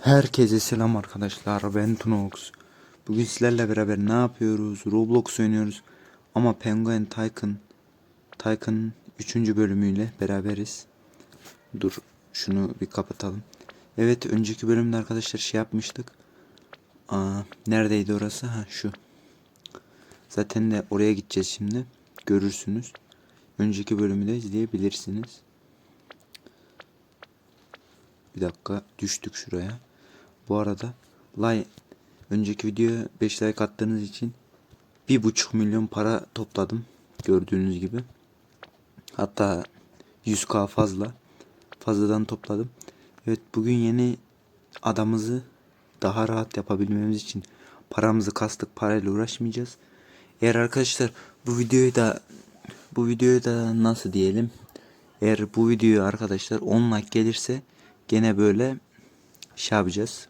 Herkese selam arkadaşlar ben Tunox. Bugün sizlerle beraber ne yapıyoruz? Roblox oynuyoruz. Ama Penguin Tycoon Tycoon 3. bölümüyle beraberiz. Dur şunu bir kapatalım. Evet önceki bölümde arkadaşlar şey yapmıştık. Aa, neredeydi orası? Ha şu. Zaten de oraya gideceğiz şimdi. Görürsünüz. Önceki bölümü de izleyebilirsiniz. Bir dakika düştük şuraya. Bu arada like önceki videoya 5 like attığınız için bir buçuk milyon para topladım. Gördüğünüz gibi. Hatta 100k fazla. Fazladan topladım. Evet bugün yeni adamızı daha rahat yapabilmemiz için paramızı kastık parayla uğraşmayacağız. Eğer arkadaşlar bu videoyu da bu videoyu da nasıl diyelim? Eğer bu videoyu arkadaşlar 10 like gelirse gene böyle şey yapacağız.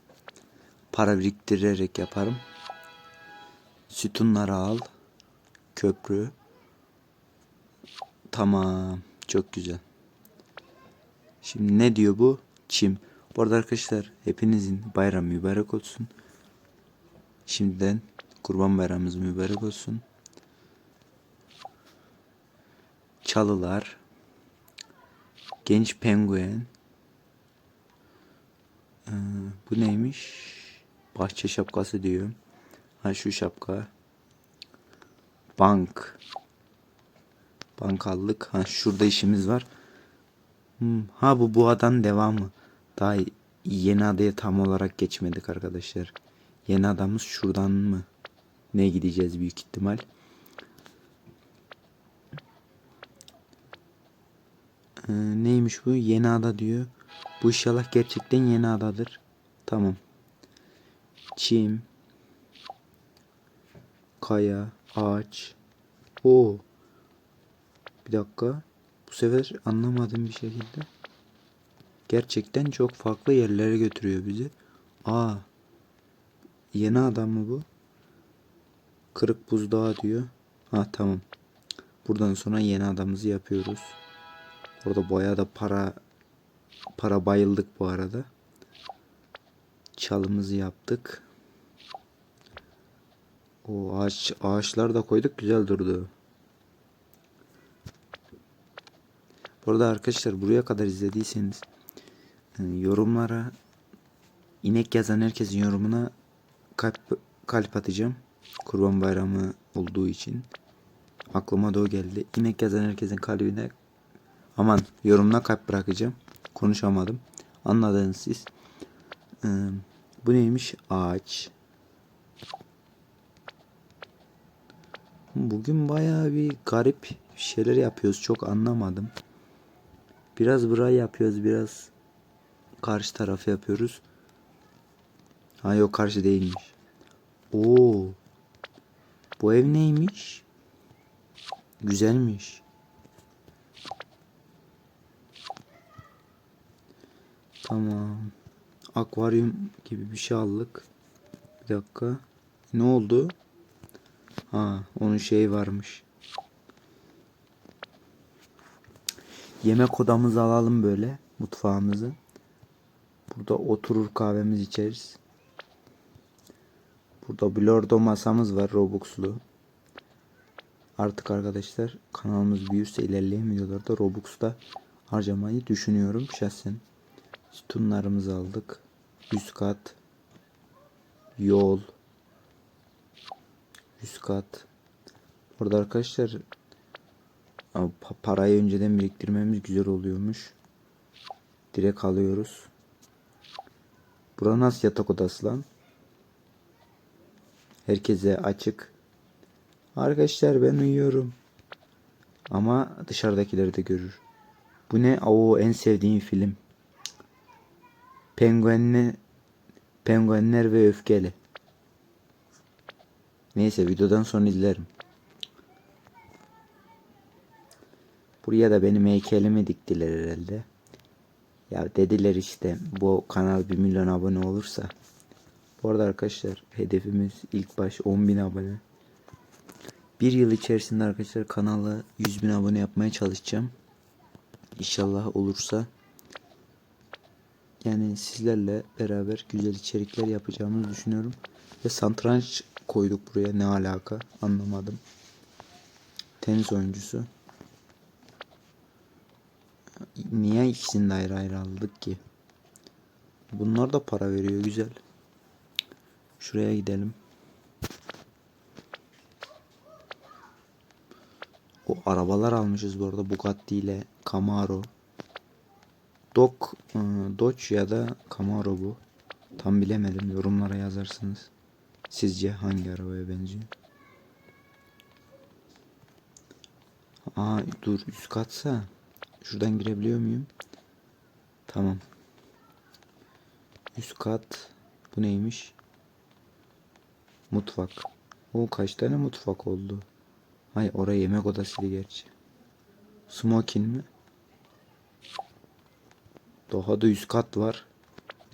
Para biriktirerek yaparım. Sütunları al. Köprü. Tamam. Çok güzel. Şimdi ne diyor bu? Çim. Bu arada arkadaşlar hepinizin bayram mübarek olsun. Şimdiden kurban bayramımız mübarek olsun. Çalılar. Genç penguen. Ee, bu neymiş? Bahçe şapkası diyor. Ha şu şapka. Bank. Bankallık. Ha şurada işimiz var. Hmm, Ha bu bu adanın devamı. Daha yeni adaya tam olarak geçmedik arkadaşlar. Yeni adamız şuradan mı? Ne gideceğiz büyük ihtimal. Ee, neymiş bu? Yeni ada diyor. Bu inşallah gerçekten yeni adadır. Tamam. Çim. Kaya. Ağaç. O. Bir dakika. Bu sefer anlamadığım bir şekilde. Gerçekten çok farklı yerlere götürüyor bizi. Aa. Yeni adam mı bu? Kırık buzdağı diyor. Ha tamam. Buradan sonra yeni adamımızı yapıyoruz. Orada bayağı da para para bayıldık bu arada. Çalımızı yaptık. O ağaç ağaçlar da koyduk güzel durdu. Bu arada arkadaşlar buraya kadar izlediyseniz e, yorumlara inek yazan herkesin yorumuna kalp kalp atacağım. Kurban Bayramı olduğu için aklıma da o geldi. İnek yazan herkesin kalbine aman yorumuna kalp bırakacağım. Konuşamadım. Anladınız siz. Ee, bu neymiş? Ağaç. Bugün bayağı bir garip şeyler yapıyoruz. Çok anlamadım. Biraz burayı yapıyoruz. Biraz karşı tarafı yapıyoruz. Ha yok karşı değilmiş. Oo. Bu ev neymiş? Güzelmiş. Tamam. Akvaryum gibi bir şey aldık. Bir dakika. Ne oldu? Ha, onun şeyi varmış. Yemek odamızı alalım böyle. Mutfağımızı. Burada oturur kahvemizi içeriz. Burada Blordo masamız var Robux'lu. Artık arkadaşlar kanalımız büyürse ilerleyen videolarda Robux'ta harcamayı düşünüyorum şahsen. Sütunlarımızı aldık. Üst kat. Yol. Üst kat. Burada arkadaşlar pa- parayı önceden biriktirmemiz güzel oluyormuş. Direkt alıyoruz. Bura nasıl yatak odası lan? Herkese açık. Arkadaşlar ben uyuyorum. Ama dışarıdakileri de görür. Bu ne? Oo en sevdiğim film. Penguenle Penguenler ve Öfkeli. Neyse videodan sonra izlerim. Buraya da benim heykelimi diktiler herhalde. Ya dediler işte bu kanal 1 milyon abone olursa. Bu arada arkadaşlar hedefimiz ilk baş 10 bin abone. Bir yıl içerisinde arkadaşlar kanala 100 bin abone yapmaya çalışacağım. İnşallah olursa yani sizlerle beraber güzel içerikler yapacağımızı düşünüyorum. Ve satranç koyduk buraya ne alaka anlamadım. Tenis oyuncusu. Niye ikisini de ayrı ayrı aldık ki? Bunlar da para veriyor güzel. Şuraya gidelim. O arabalar almışız bu arada Bugatti ile Camaro. Dok, e, Dodge ya da Camaro bu. Tam bilemedim. Yorumlara yazarsınız. Sizce hangi arabaya benziyor? Aa dur üst katsa. Şuradan girebiliyor muyum? Tamam. Üst kat. Bu neymiş? Mutfak. O kaç tane mutfak oldu? Hay oraya yemek odasıydı gerçi. Smoking mi? Daha da üst kat var.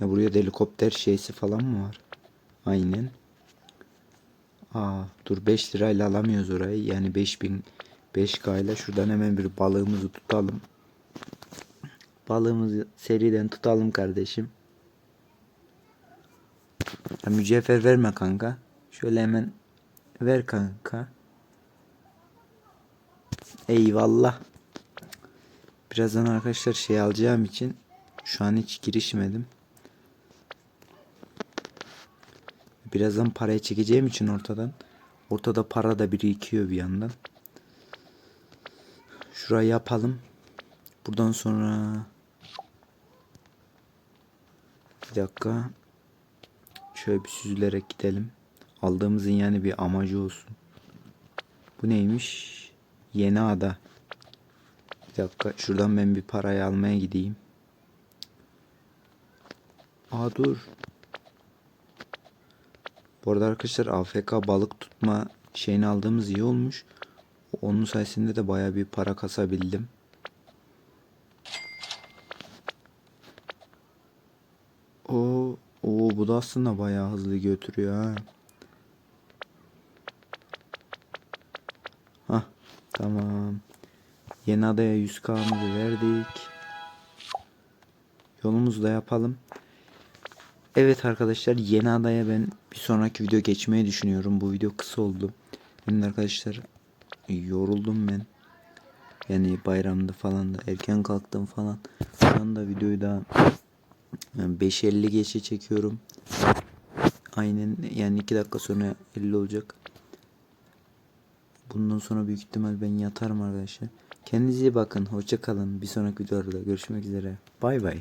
Ya buraya helikopter şeysi falan mı var? Aynen. Aa dur 5 lirayla alamıyoruz orayı. Yani 5000 5K ile şuradan hemen bir balığımızı tutalım. Balığımızı seriden tutalım kardeşim. Ya mücevher verme kanka. Şöyle hemen ver kanka. Eyvallah. Birazdan arkadaşlar şey alacağım için şu an hiç girişmedim. Birazdan parayı çekeceğim için ortadan. Ortada para da birikiyor bir yandan. Şurayı yapalım. Buradan sonra bir dakika. Şöyle bir süzülerek gidelim. Aldığımızın yani bir amacı olsun. Bu neymiş? Yeni ada. Bir dakika. Şuradan ben bir parayı almaya gideyim. Aa dur. Bu arada arkadaşlar AFK balık tutma şeyini aldığımız iyi olmuş. Onun sayesinde de baya bir para kasabildim. O, o bu da aslında bayağı hızlı götürüyor ha. Hah tamam. Yeni adaya 100k'mızı verdik. Yolumuzu da yapalım. Evet arkadaşlar yeni adaya ben bir sonraki video geçmeyi düşünüyorum. Bu video kısa oldu. Benim arkadaşlar yoruldum ben. Yani bayramda falan da erken kalktım falan. Şu anda videoyu da 5.50 geçe çekiyorum. Aynen yani 2 dakika sonra 50 olacak. Bundan sonra büyük ihtimal ben yatarım arkadaşlar. Kendinize iyi bakın. Hoşça kalın. Bir sonraki videoda görüşmek üzere. Bay bay.